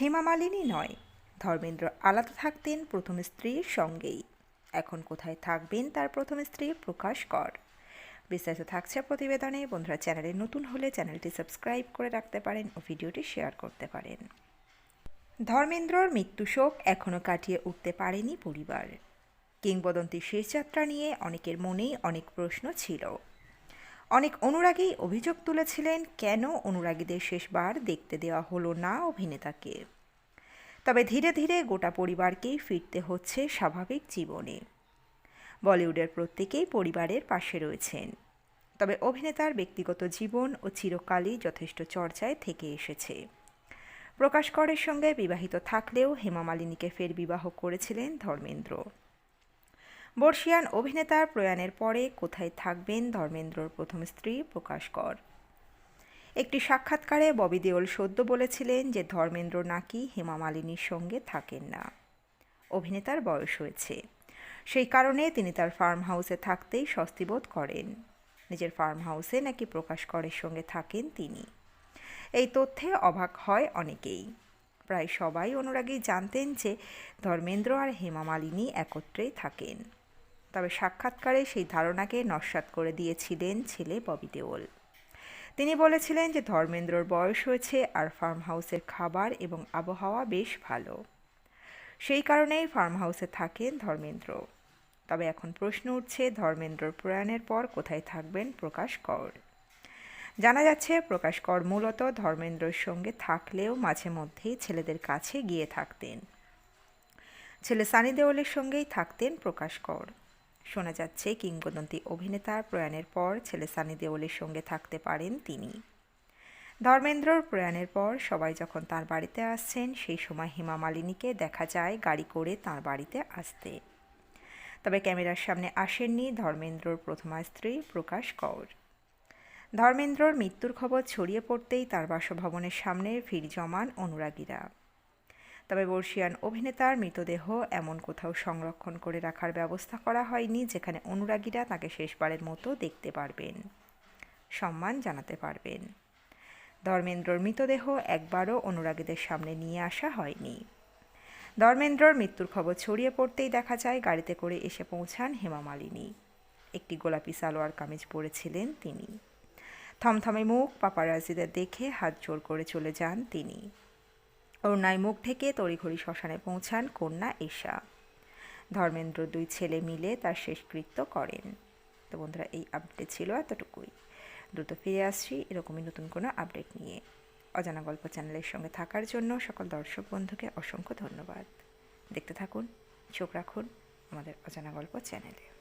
হেমা মালিনী নয়। ধর্মেন্দ্র আলাদা থাকতেন প্রথম স্ত্রীর সঙ্গেই। এখন কোথায় থাকবেন তার প্রথম স্ত্রী প্রকাশ কর। বিস্তারিত থাকছে প্রতিবেদনে। বন্ধুরা, চ্যানেলে নতুন হলে চ্যানেলটি সাবস্ক্রাইব করে রাখতে পারেন ও ভিডিওটি শেয়ার করতে পারেন। ধর্মেন্দ্রর মৃত্যু শোক এখনও কাটিয়ে উঠতে পারেনি পরিবার। কিংবদন্তির শেষযাত্রা নিয়ে অনেকের মনেই অনেক প্রশ্ন ছিল। অনেক অনুরাগী অভিযোগ তুলেছিলেন, কেন অনুরাগীদের শেষবার দেখতে দেওয়া হলো না অভিনেতাকে? তবে ধীরে ধীরে গোটা পরিবারকেই ফিরতে হচ্ছে স্বাভাবিক জীবনে। বলিউডের প্রত্যেকেই পরিবারের পাশে রয়েছেন। তবে অভিনেতার ব্যক্তিগত জীবন ও চিরকালই যথেষ্ট চর্চায় থেকে এসেছে। প্রকাশ করের সঙ্গে বিবাহিত থাকলেও হেমা মালিনীকে ফের বিবাহ করেছিলেন ধর্মেন্দ্র। বর্ষিয়ান অভিনেতার প্রয়াণের পরে কোথায় থাকবেন ধর্মেন্দ্রর প্রথম স্ত্রী প্রকাশ কর। একটি সাক্ষাৎকারে ববি দেওল সদ্য বলেছিলেন যে ধর্মেন্দ্র নাকি হেমা মালিনীর সঙ্গে থাকেন না। অভিনেতার বয়স হয়েছে। সেই কারণে তিনি তার ফার্ম হাউসে থাকতেই স্বস্তিবোধ করেন। নিজের ফার্ম হাউসে নাকি প্রকাশ করের সঙ্গে থাকেন তিনি। এই তথ্যে অবাক হয় অনেকেই। প্রায় সবাই অনুরাগী জানতেন যে ধর্মেন্দ্র আর হেমা মালিনী একত্রেই থাকেন। তবে সাক্ষাৎকারে সেই ধারণাকে নস্বাত করে দিয়েছিলেন ছেলে ববি দেওল। তিনি বলেছিলেন যে ধর্মেন্দ্রর বয়স হয়েছে আর ফার্ম হাউসের খাবার এবং আবহাওয়া বেশ ভালো। সেই কারণেই ফার্ম হাউসে থাকেন ধর্মেন্দ্র। তবে এখন প্রশ্ন উঠছে, ধর্মেন্দ্রর প্রয়াণের পর কোথায় থাকবেন প্রকাশ কর। জানা যাচ্ছে, প্রকাশ কর মূলত ধর্মেন্দ্রর সঙ্গে থাকলেও মাঝে মধ্যেই ছেলেদের কাছে গিয়ে থাকতেন। ছেলে সানি দেওলের সঙ্গেই থাকতেন প্রকাশ কর। শোনা যাচ্ছে, কিংবদন্তি অভিনেতার প্রয়াণের পর ছেলে সানি দেওলের সঙ্গে থাকতে পারেন তিনি। ধর্মেন্দ্রর প্রয়াণের পর সবাই যখন তার বাড়িতে আসছেন, সেই সময় হেমা মালিনীকে দেখা যায় গাড়ি করে তার বাড়িতে আসতে। তবে ক্যামেরার সামনে আসেননি ধর্মেন্দ্রর প্রথমা স্ত্রী প্রকাশ কৌর। ধর্মেন্দ্রর মৃত্যুর খবর ছড়িয়ে পড়তেই তার বাসভবনের সামনে ভিড় জমান অনুরাগীরা। তবে বর্ষিয়ান অভিনেতার মৃতদেহ এমন কোথাও সংরক্ষণ করে রাখার ব্যবস্থা করা হয়নি, যেখানে অনুরাগীরা তাকে শেষবারের মতো দেখতে পারবেন। সম্মান জানাতে পারবেন। ধর্মেন্দ্রর মৃতদেহ একবারও অনুরাগীদের সামনে নিয়ে আসা হয়নি। ধর্মেন্দ্রর মৃত্যুর খবর ছড়িয়ে পড়তেই দেখা যায়, গাড়িতে করে এসে পৌঁছান হেমা মালিনী। একটি গোলাপি সালোয়ার কামিজ পরেছিলেন তিনি। থমথমে মুখ, পাপারাজিদের দেখে হাত জোর করে চলে যান তিনি। অরুণায় মুখ ঢেকে তড়িঘড়ি শ্মশানে পৌঁছান কন্যা এশা ধর্মেন্দ্র দুই ছেলে মিলে তার শেষকৃত্য করেন। তো বন্ধুরা, এই আপডেট ছিল এতটুকুই। দ্রুত ফিরে আসছি এরকমই নতুন কোনো আপডেট নিয়ে। অজানা গল্প চ্যানেলের সঙ্গে থাকার জন্য সকল দর্শক বন্ধুকে অসংখ্য ধন্যবাদ। দেখতে থাকুন, চোখ রাখুন আমাদের অজানা গল্প চ্যানেলে।